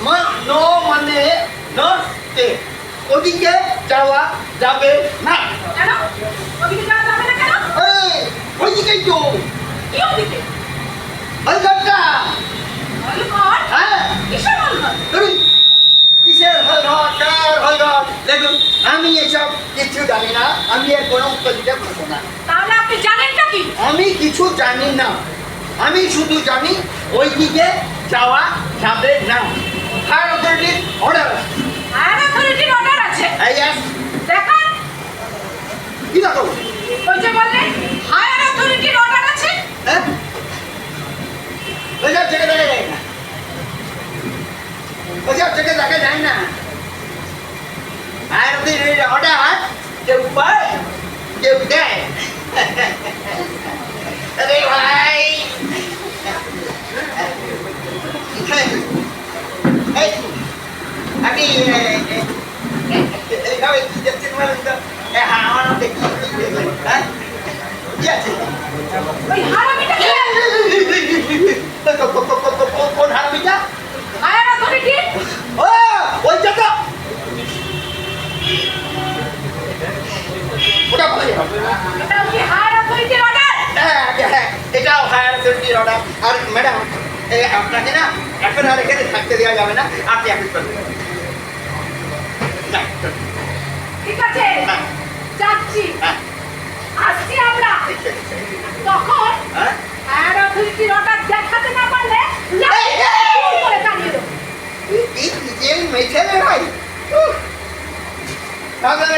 No মানে no ওদিকে যাওয়া যাবে না। কেন? ওদিকে যাওয়া যাবে না কেন? এই, ওইদিকেই তো কি ওদিকে? হলঘরটা অলঘর হ্যাঁ। কিসের অলঘর কিসের হলঘর কার হলঘর দেখুন আমি এসব কিছু জানি না। আমি এর কোনো উত্তর দিতে পারব না। তাহলে আপনি জানেনটা কি? আমি কিছু জানি না। আমি শুধু জানি ওই দিকে যাওয়া যাবে না। ফায়ার অথরিটির অর্ডার ফায়ার অথরিটির অর্ডার আছে। দেখান। কি দেখো? ওই যে বললেন ফায়ার অথরিটির অর্ডার আছে হ্যাঁ ওইসব থেকে দেখা যায় না ওইসব থেকে দেখা যায় না ফায়ার অথরিটির অর্ডার কেউ পায় কেউ দেয় আরে ভাই এই আপনি এইভাবে কি দেখছেন বলুন তো এ, হ্যাঁ, আমার মধ্যে কি কি হ্যাঁ কি আছে ওই হারামিটা কে কোন হারামিটা ফায়ার অথরিটি ও ওইটা তো ওটা বলে এটা কি ফায়ার অথরিটির অর্ডার হ্যাঁ হ্যাঁ এটাও হায়ার অথরিটির অর্ডার আর ম্যাডাম আপনাকে না এখন আর এখানে থাকতে দেওয়া যাবে না আপনি এখন ঠিক আছে হ্যাঁ, যাচ্ছি হ্যাঁ, আসছি আমরা। তখন হ্যাঁ? অথরিটির অর্ডার দেখাতে না পারলে এই, এই, লাঠি করে টানিয়ে দেবো এই ভাই উহ!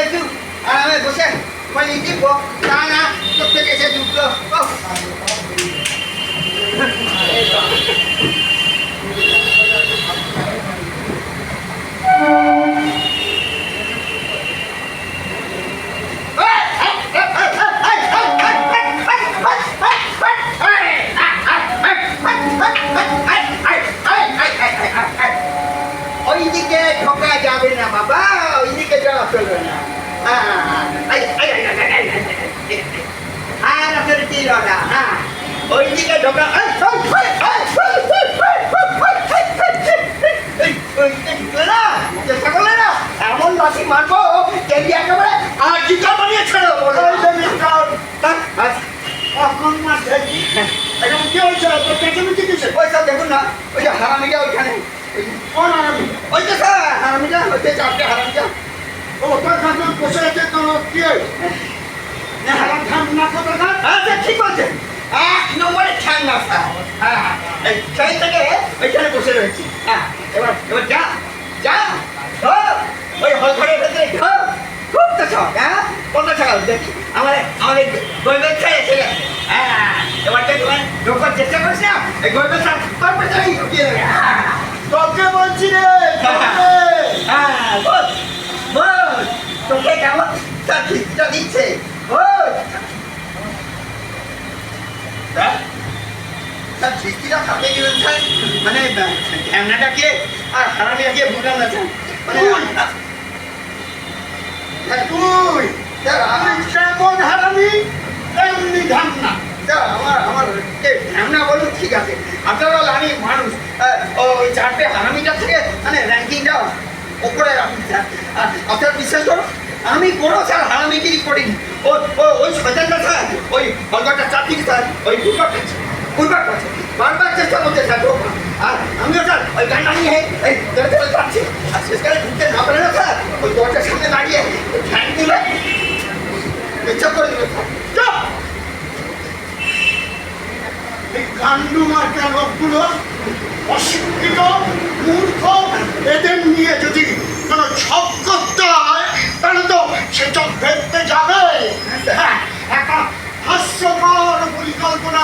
একটু আরামে বসে Paligid po. Sana, kapag isa duglo. Oh! না, ওই না ঠিক আছে এক নম্বরে ঠান্ডা স্যার? হ্যাঁ এই সেই থেকে ওইখানে বসে রয়েছি। হ্যাঁ এবার এবার যা যা। ওই হল ঘরের ভেতরে। খুব তো শখ হ্যাঁ? কত দেখি। আমাদের ছেলে ছেলে। হ্যাঁ এবার দেখি ঢোকার চেষ্টা করিস না এই গৈবের স্যার তোর পেছনেই ঢুকিয়ে দেবে হ্যাঁ তোকে বলছি রে হ্যাঁ। বল। বল। তোকে কেমন তা ঠিকটা দিচ্ছে? বল। হ্যাঁ? তা ঠিকিটা কাকে দিলেন মানে ঢ্যামনাটাকে আর হারামিয়াকে বুঝলাম না মানে হ্যাঁ, তুই। আমি কেমন আমার ঠিক আছে। আপনারা আমি মানুষ। ওই চারটে হারামিটা থেকে মানে র্যাঙ্কিংটা ওপরে রাখুন, স্যার। আপনার বিশ্বাস করুন, আমি কোনো, স্যার হারামিগিরি করিনি। ও ওই শয়তানটা স্যার? ওই হলঘরটা চারদিকে, স্যার, ওই ফুটবল খেলছে ফুটবল বারবার চেষ্টা করছে, স্যার আর আমিও, স্যার, ওই গানটা নিয়ে, এই যাচ্ছি আর শেষকালে ঢুকতে না পারে না, স্যার। ওই দরজার সামনে দাঁড়িয়ে ওই ফ্যান দিলে ইচ্ছা করে দিল স্যার চুপ! এই কান্ডু মার্কা লোকগুলো অশিক্ষিত মূর্খ এদের নিয়ে যদি কোনো ছক করতে হয় তাহলে তো সে চোখ ভেদতে যাবে হ্যাঁ, একটা হাস্যকর পরিকল্পনা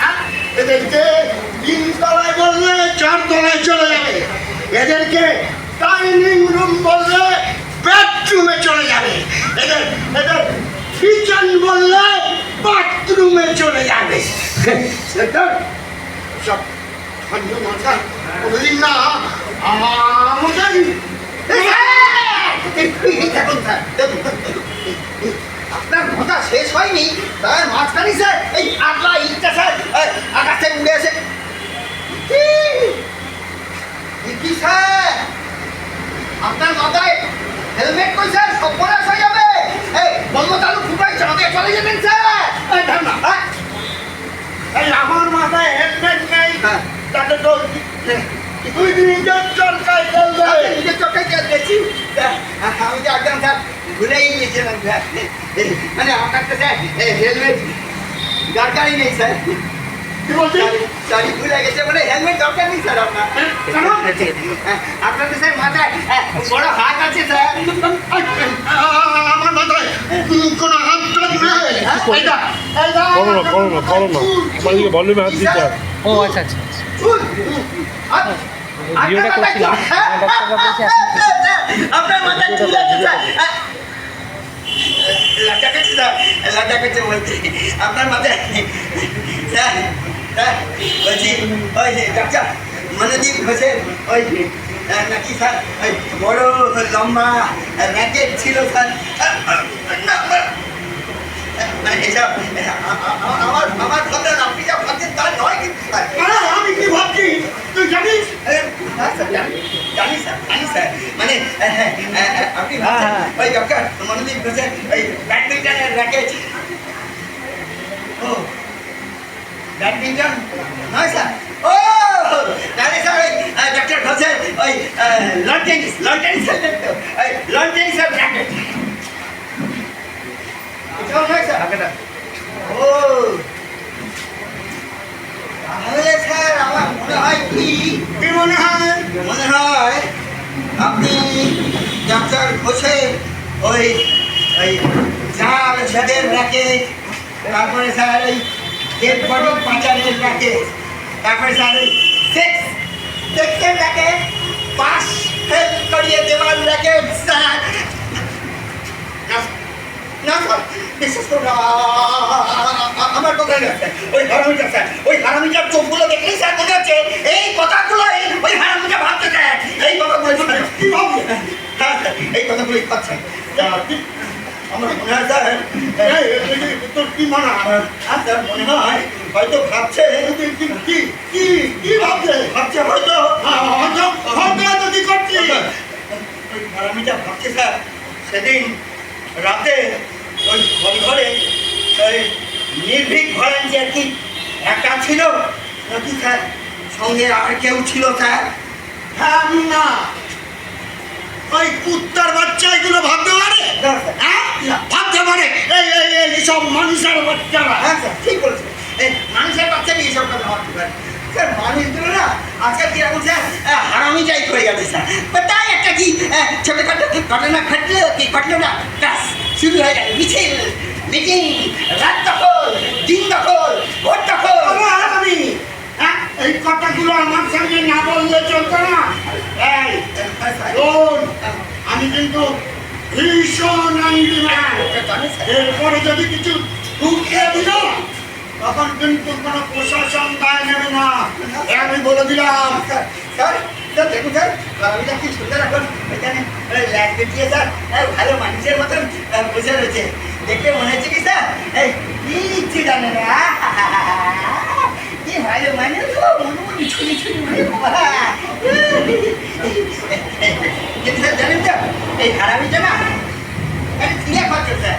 হ্যাঁ, এদেরকে তিন তলায় বললে চার তলায় চলে যাবে এদেরকে ডাইনিং রুম বললে বেডরুমে চলে যাবে এদের এদের কিচেন বললে বাথরুমে চলে যাবে সেটা সব কোনোদিন না আমাদের আপনার কথা শেষ হয়নি তার মাঝখানে স্যার এই আগলা ইটটা স্যার এই আকাশ থেকে উড়ে এসে কি? স্যার আপনার মাথায় হেলমেট কই স্যার পড়াশ হয়ে যাবে এই বন্ধ তালু ফুটাই চাঁদে চলে যাবেন স্যার এই। হ্যাঁ? আমার মাথায় হেলমেট নেই হ্যাঁ। তাতে তো তুই নিজের চরকায় চলবে আমি নিজের তো একদম স্যার ভুলেই গিয়েছিলাম মানে আমার কাছে স্যার হেলমেট দরকারই নেই স্যার কি বলছিস সরি ভুলে গেছে বলে হেলমেট দরকার নেই স্যার আপনার? আপনার তো স্যার মাথায় হ্যাঁ, বড় হাত আছে স্যার আমার মাথায় কোনো হাত টাত নেই এই দেখ, এই দেখ, করো না করো না করো না আমার দিকে ভলিউমে হাত দিতে ও আচ্ছা আচ্ছা ভিডিওটা করছিলাম। হ্যাঁ, আপনার হ্যাঁ। বলছি আপনার মাথায় বলছি ওই যে ডাক্তার মনোদীপ ঘোষের ওই নাকি স্যার ওই বড় লম্বা র্যাকেট ছিল স্যার মানে এসব আ- আ- আ- আমার আমার কথা আপনি যা ভাবছেন তা নয় কিন্তু স্যার আরে, আমি কি ভাবছি তুই জানিস হ্যাঁ, স্যার, জানি জানি স্যার জানি স্যার মানে হ্যাঁ, হ্যাঁ, হ্যাঁ, হ্যাঁ, ওই ডক্টর মনোদীপ ঘোষের ওই ব্যাডমিন্টনের র্যাকেট ও ব্যাডমিন্টন নয় স্যার ও স্যার ওই ডক্টর ঘোষের ওই লন টেনিস লন টেনিস খেলতেন তো ওই লন র্যাকেট এটাও স্যার ও স্যার আমার মনে হয়? মনে হয় মনে হয় আপনি ডাক্তার ঘোষে ওই ওই জাল ছেদের র্যাকেট তারপরে স্যার ওই ডেড বডি পাচারের র্যাকেট তারপরে স্যার ওই সেক্স সেক্সের র্যাকেট পাস ফেল করিয়ে দেওয়ার র্যাকেট স্যার না স্যার বিশেষ করে আমার কথা না ওই হারামিটা স্যার। ওই হারামিটার চোখগুলো দেখলেই স্যার মনে হচ্ছে এই কথাগুলো ওই হারামিটা ভাবতে স্যার এই কথাগুলো হ্যাঁ স্যার এই কথাগুলোই ভাবছে আমার মনে হয় স্যার তোর কি মনে হয়? হ্যাঁ স্যার মনে হয় হয়তো ভাবছে কি কি কি ভাবছে? ভাবছে হয়তো হ্যাঁ, হয়তো হয়তো কি করছিস ওই হারামিটা ভাবছে স্যার সেদিন রাতে ওই ঘর ঘরে ওই নির্ভীক ভলান্টিয়ার কি একা ছিল নাকি স্যার সঙ্গে আর কেউ ছিল স্যার হ্যাঁ না। ওই কুত্তার বাচ্চা এগুলো ভাবতে পারে? হ্যাঁ? ভাবতে পারে। এই এই এই সব মানুষের বাচ্চারা। হ্যাঁ স্যার ঠিক বলেছেন। এই মানুষের বাচ্চা নিয়ে এসব কথা ভাবতে পারে। স্যার মানুষগুলো না আজকাল কীরকম স্যার? হারামি যাই হয়ে গেছে স্যার। তাই একটা কি ছোটখাটো ঘটনা ঘটলো কি ঘটলো না? ব্যাস শুরু হয়ে গেল মিছিল মিটিং রাত দখল দিন দখল ভোট দখল আমি হ্যাঁ এই কথাগুলো আমার সঙ্গে না বললে চলতো না এই হ্যাঁ, স্যার। শোন, আমি কিন্তু ভীষণ স্যার। এরপরে যদি কিছু ঢুকিয়ে দিল, তখন কিন্তু কোনো প্রশাসন দায় নেবে না আমি বলে দিলাম, স্যার দেখুন, স্যার, আমি কি সুন্দর এখন এখানে ল্যাব দিয়ে স্যার ভালো মানুষের মতন বসে রয়েছে দেখে মনে হচ্ছে কি, স্যার, এই কিচ্ছু জানে না কি ভালো মানুষ জানেন তো এই হারামিটা না চিড়িয়া খাচ্ছে স্যার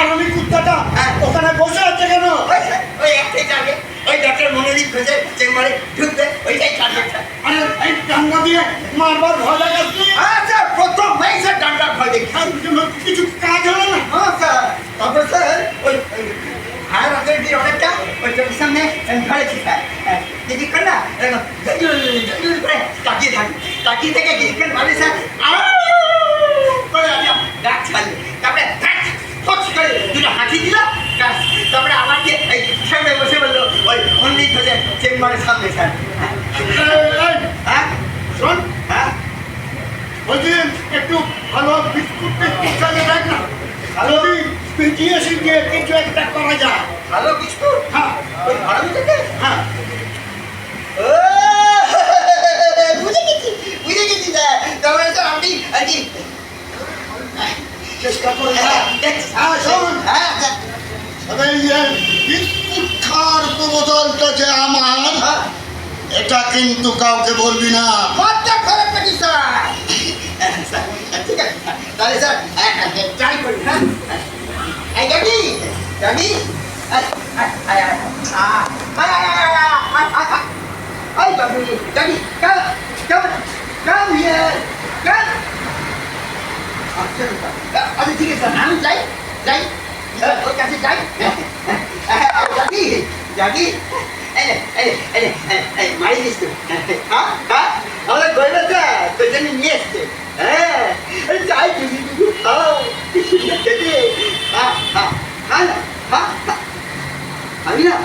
আরামি কুত্তাটা হ্যাঁ। ওখানে বসে আছে কেন? ওই ওই একটাই টার্গেট ওই ডক্টর মনোদীপ ঘোষের চেম্বারে ঢুকবে ওইটাই টার্গেট স্যার আরে এই টাঙ্গা দিয়ে মারবার ভয় লাগাচ্ছি আচ্ছা প্রথম ভাই স্যার ডাক্তার ভয় দেখি কিছু কাজ হলো না? হ্যাঁ স্যার। তারপর স্যার ওই হায়ার অথরিটির অর্ডারটা ওই চোখের সামনে ধরেছি স্যার কিছুক্ষণ না? এরকম করে তাকিয়ে থাকি। তাকিয়ে থেকে কিছুক্ষণ ভাবে স্যার করে একটা ডাক ছাড়লো তারপরে করে দুটো হাঁচি দিল তারপরে আমাকে এই সামনে বসে বলল ওই মন্দির হচ্ছে চেম্বারের সামনে স্যার। হ্যাঁ? শোন। হ্যাঁ? বলছি একটু ভালো বিস্কুট টিস্কুট খাইয়ে দেখ না? যদি পিটিয়ে সিটিয়ে কিছু একটা করা যায়। ভালো কিছু হ্যাঁ। হ্যাঁ। বুঝে গেছি বুঝে গেছি তার হ্যাঁ শুনুন হ্যাঁ তবে হ্যাঁ, উত্থার ইয়ে, প্রবদলটা যে আমার হ্যাঁ। এটা কিন্তু কাউকে বলবি না। মজা খারাপ নাকি স্যার? হ্যাঁ, ঠিক আছে এই গাড়ি গাড়ি Ay, Daddy, come, come, come here, come. আচ্ছা ঠিক আছে আমি যাই যাই ওর কাছে যাই যাবি যাবি মারি দিস তো হ্যাঁ হ্যাঁ আমাদের গরিবের তোর জন্য নিয়ে এসছে হ্যাঁ যাই তুমি খাও খেতে হ্যাঁ হ্যাঁ হ্যাঁ না হ্যাঁ হ্যাঁ আমি না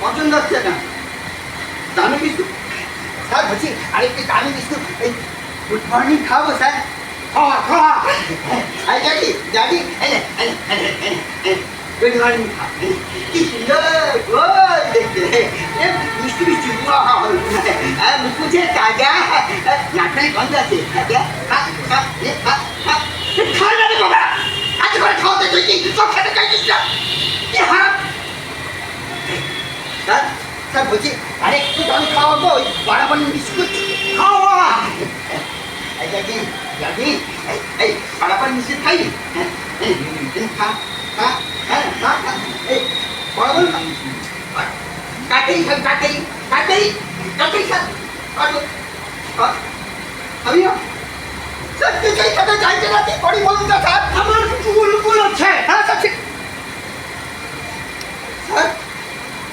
পছন্দ হচ্ছে না দামি বিস্কুট। স্যার, বলছি আরেকটি দামি বিস্কুট? এই গুড মর্নিং খাব, স্যার। খাওয়া খাওয়া আই এনে এনে গুড মর্নিং কি সুন্দর, ওই, দেখতে। মিষ্টি মিষ্টি মুখে তাজা। নাটনের গন্ধ তাজা খা খা এ খা খা খা না রে বাবা আজ করে খাওয়াতে তুই কি সব খেতে চাইছিস না কি হারাম স্যার স্যার বলছি আরে একটু আমি খাওয়াবো ওই বাড়াবাড়ি বিস্কুট খাওয়া এই জাগি জাগি এই এই বাড়াবাড়ি বিস্কুট খাই হ্যাঁ এই এই, খা খা হ্যাঁ খা খা এই বাড়াবাড়ি খা কাটেই খাই কাটেই কাটেই কাটেই খা কাটো আ- আমি না চাইছে না কি করি বলুন তো স্যার। আমার হ্যাঁ স্যার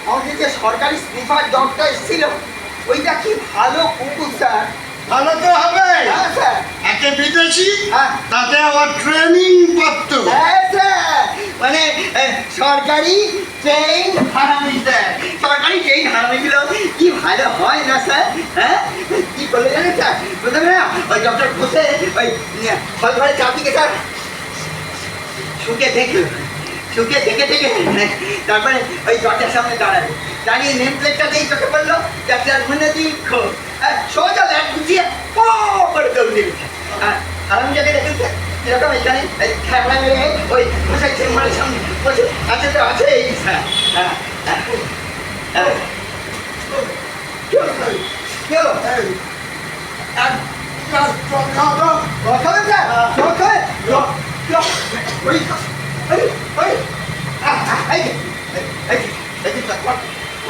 আমাদের যে সরকারি স্লিফার ডগটা এসেছিল, ওইটা কি ভালো কুকুর, স্যার? ভালো তো হবে। হ্যাঁ একে বিদেশি হ্যাঁ। তাতে আবার ট্রেনিং প্রাপ্ত হ্যাঁ মানে সরকারি ট্রেন হারামি স্যার। সরকারি ট্রেন হারামিগুলো কি ভালো হয় না স্যার? হ্যাঁ? কি করলে জানেন স্যার? প্রথমে না ওই ডক্টর ঘুষে ওই ফল ঘরে চাপিকে স্যার শুকে দেখল। শুকে দেখে দেখে তারপরে ওই দরজার সামনে দাঁড়াল। দাঁড়িয়ে নেম প্লেটটা দিয়ে চোখে পড়ল ডাক্তার মনে খো সোজা ল্যাট গুছিয়ে পো করে দৌড় দিল হারাম জায়গায় স্যার এরকম এখানে এই খেপড়া মেরে ওই মশাই চেম্বারের সামনে বসে আছে তো আছে এই হ্যাঁ হ্যাঁ হ্যাঁ কি হলো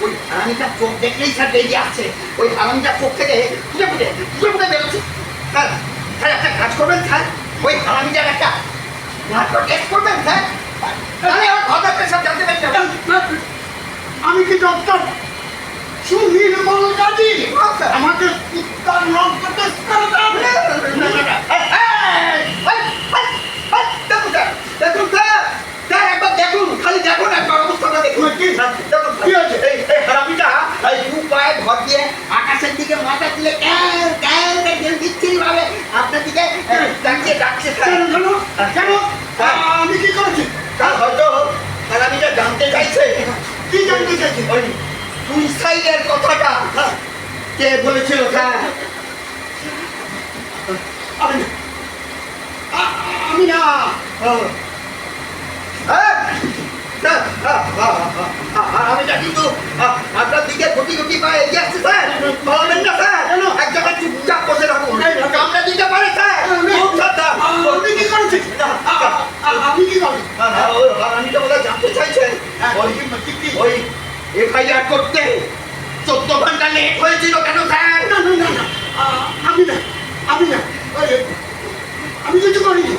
ওই হারামিটার চোখ দেখলেই স্যার বেরিয়ে ওই হারামিটার চোখ থেকে ফুটে ফুটে ফুটে ফুটে বেরোচ্ছে। স্যার স্যার একটা কাজ করবেন স্যার? ওই হারামিটার একটা টেস্ট করবেন স্যার? তাহলে আমার জানতে আমি কি ডক্টর সুনীল বলগাজি। আমাকে কুত্তার রক্ত টেস্ট করে দাও দেখুন স্যার দেখুন স্যার স্যার একবার দেখুন খালি দেখুন একবার অবস্থাটা দেখুন কি? দেখুন কি হয়েছে? এই এই হারামিটা এই দু পায়ে ভর দিয়ে আকাশের দিকে মাথা তুলে ক্যাল ক্যাল ক্যাল বিচ্ছিরি ভাবে আপনার দিকে ডাকছে ডাকছে স্যার কেন কেন কেন আ- আমি কি করেছি স্যার হয়তো হারামিটা জানতে চাইছে কি জানতে চাইছি ওই সুইসাইডের কথাটা কে বলেছিল স্যার? আমি না। আ- আমি না। কিন্তু আপনার দিকে গুটি গুটি পায়ে এগিয়ে আসছে স্যার। পারবেন না স্যার। এক জায়গায় চুপচাপ বসে রাখুন। কামড়া দিতে পারে স্যার। খুব সাবধান। আমি কি আমি কি হ্যাঁ, হ্যাঁ, ওই হারামিটা বোধহয় জানতে চাইছেন ওই ওই এফআইআর করতে। চোদ্দ ঘণ্টা লেট হয়েছিল কেন স্যার না না না না আমি না আমি না। আমি কিছু করিনি।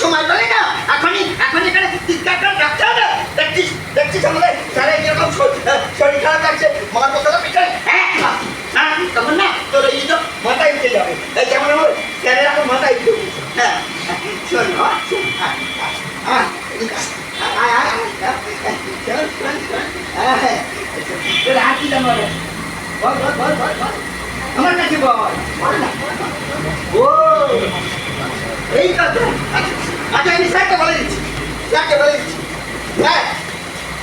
সময় পেলে না। এখনই এখন এখানে চিৎকার করে ডাকতে হবে। দেখছিস দেখছিস আমাদের স্যার এরকম শরীর খারাপ লাগছে? মার পিছনে। হ্যাঁ হ্যাঁ তখন না তোর এই এই কেমন আমার স্যারের এখন মাথা একটু হ্যাঁ শোন বাবা, শোন, আয়, আয়, আয়, এদিকে আয়, আয়, আয়, আয়, আয়, শোন, শোন, শোন, আয়, তোর হাত দিলাম বলে। বল, বল, বল, বল, বল। আমার কাছে বল। না। ও এই কথা আচ্ছা, আচ্ছা আমি স্যারকে বলে দিচ্ছি। স্যারকে বলে দিচ্ছি। হ্যাঁ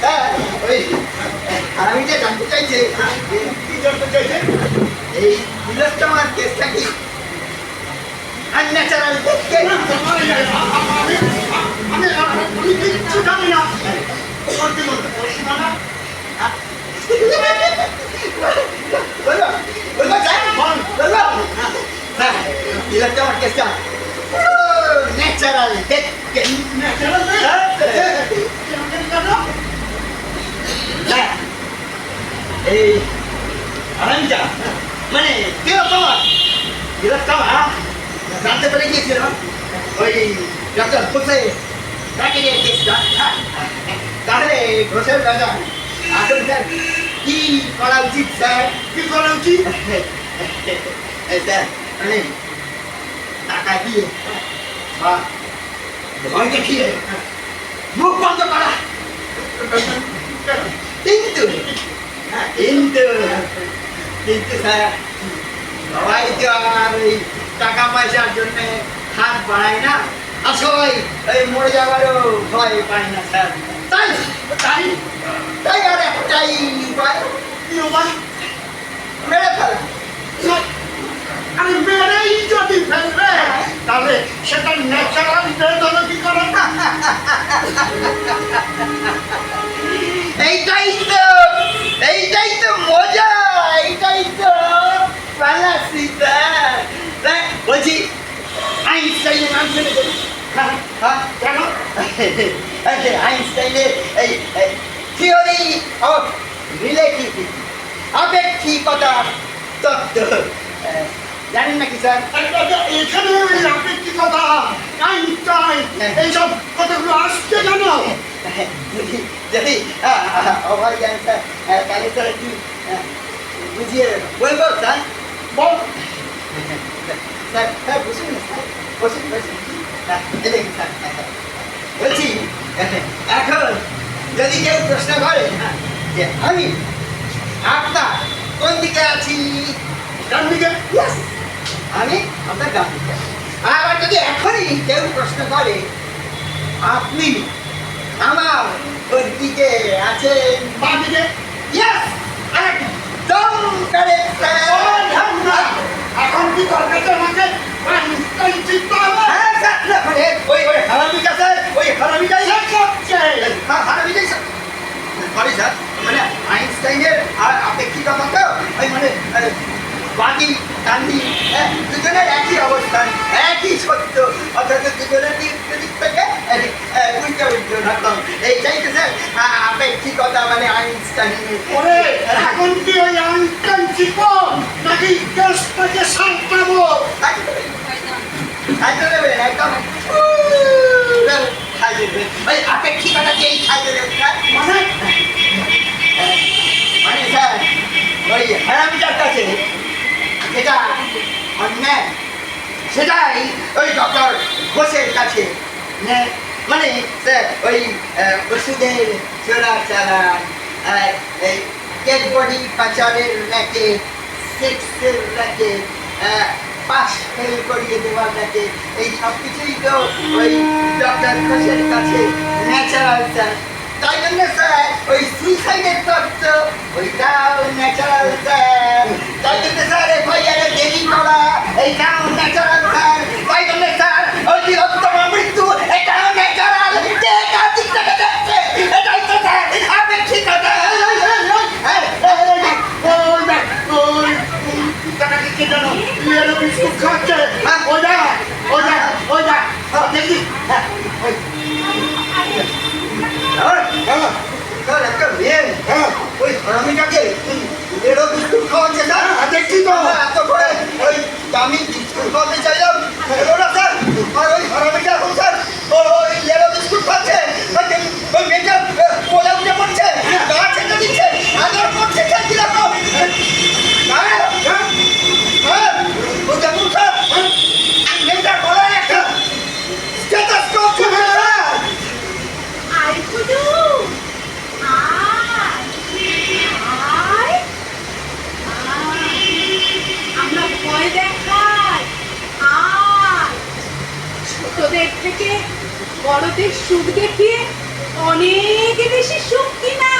হ্যাঁ ওই আর আমি যে জানতে চাইছি কি জানতে চাইছে? এই বিলস্টমার কেসটা কি? আনন্যাচারাল দেখতে আমি আমি আমি কিচ্ছু জানি না তোর কি বলতে পারছি না। ন্যাচারাল দেখতে ন্যাচারাল এই আরামটা মানে কীরকম কীরকম জানতে পেরে গিয়েছিলাম ওই ডক্টর ঘোষে তাকে। তাহলে ঘোষের রাজা আসুন স্যার কি করা উচিত স্যার? কি করা উচিত? স্যার মানে টাকা দিয়ে। ভয় দেখিয়ে। মুখ বন্ধ করা। কিন্তু হ্যাঁ, কিন্তু কিন্তু স্যার সবাই তো আর ওই টাকা পয়সার জন্য হাত বাড়ায় না। আর সবাই ওই মরে যাওয়ারও ভয় পায় না স্যার। তাই তাই। তাই আর একটাই উপায় কি উপায় মেরে ফেলা। আমি মেরেই যদি ফেলবে তাহলে সেটা ন্যাচারাল ডেথ হলো কি করে? এইটাই তো এইটাই তো মজা এইটাই তো স্যার, বলছি আইনস্টাইনের নাম শুনেছেন হ্যাঁ হ্যাঁ কেন? আইনস্টাইনের এই থিওরি অফ রিলেটিভিটি আপেক্ষিকতা তত্ত্ব। জানেন নাকি স্যার? এখানে ওই আপেক্ষিকতা আইনস্টাইন এইসব কথাগুলো আসছে কেন? যদি অভয় জ্ঞান স্যার তাহলে স্যার একটু বুঝিয়ে বলব স্যার? বল। স্যার স্যার বসুন না স্যার। বসুন বসুন। হ্যাঁ, হ্যাঁ, হ্যাঁ। বলছি এখন যদি কেউ প্রশ্ন করে যে আমি আপনার কোন দিকে আছি? ডান দিকে আমি আপনার ডান দিকে আবার যদি এখনই কেউ প্রশ্ন করে আপনি আমার কোন দিকে আছেন? বাঁ দিকে? Yes, একদম sir. এখন কি তোর কাছে আমাকে আইনস্টাইন চিনতে হবে হ্যাঁ, স্যার, না, মানে ওই ওই হারামিটা স্যার ওই মানে আপেক্ষিকতা মানে বাকি গান্ধী হ্যাঁ, দুজনের একই অবস্থান একই সত্য অথচ দুজনের দিক থেকে উল্টো উল্টো রকম এইটাই তো স্যার আপেক্ষিকতা মানে আইনস্টাইনের এখন কি ওই আইনস্টাইন চিনবো নাকি কেসটাকে সাঁতরাবো খাইতে দেবেন একদম খাই দেবেন ওই আপেক্ষিকতাকেই খাই দেবেন স্যার মানে মানে স্যার ওই হারামিটার কাছে যেটা অন্যায় সেটাই ওই ডক্টর ঘোষের কাছে ন্যায়। মানে স্যার ওই আহ, ওষুধের চোরা চালান আর এই ডেড পাচারের র্যাকে সেক্সের র্যাকে পাস ফেল করিয়ে দেওয়ার র্যাকে এই সব কিছুই তো ওই ডক্টর ঘোষের কাছে ন্যাচারাল স্যার তাই জন্য স্যার, ওই সুইসাইডের তত্ত্ব ওইটাও ন্যাচারাল স্যার তাই জন্য স্যার দেরি করা, এইটাও ন্যাচারাল স্যার তাই জন্য স্যার, ওই বৃহত্তম মৃত্যু, এটাও ন্যাচারাল যে দেখছে? এটাই তো স্যার আপেক্ষিকতা ইয়েলো বিস্কুট খাচ্ছে হ্যাঁ ওই দেখ ওই দেখ হ্যাঁ, হ্যাঁ একটা মেয়ে হ্যাঁ ওই হারামিটাকে এরও বিস্কুট খাওয়াচ্ছে হ্যাঁ, দেখছি তো। এত করে ওই দামি বিস্কুট খাওয়াতে চাইলাম না স্যার আর ওই হারামিটা এখন স্যার ও- ওই এরও বিস্কুট খাচ্ছে ওই যে- ওই মেয়েটা আহ, কোলে উঠে পড়ছে গা ছেঁকে দিচ্ছে আদর করছে স্যার কীরকম হ্যাঁ হ্যাঁ হ্যাঁ ও দেখুন স্যার বড়দের সুখ দেখিয়ে অনেক বেশি সুখ কিনা?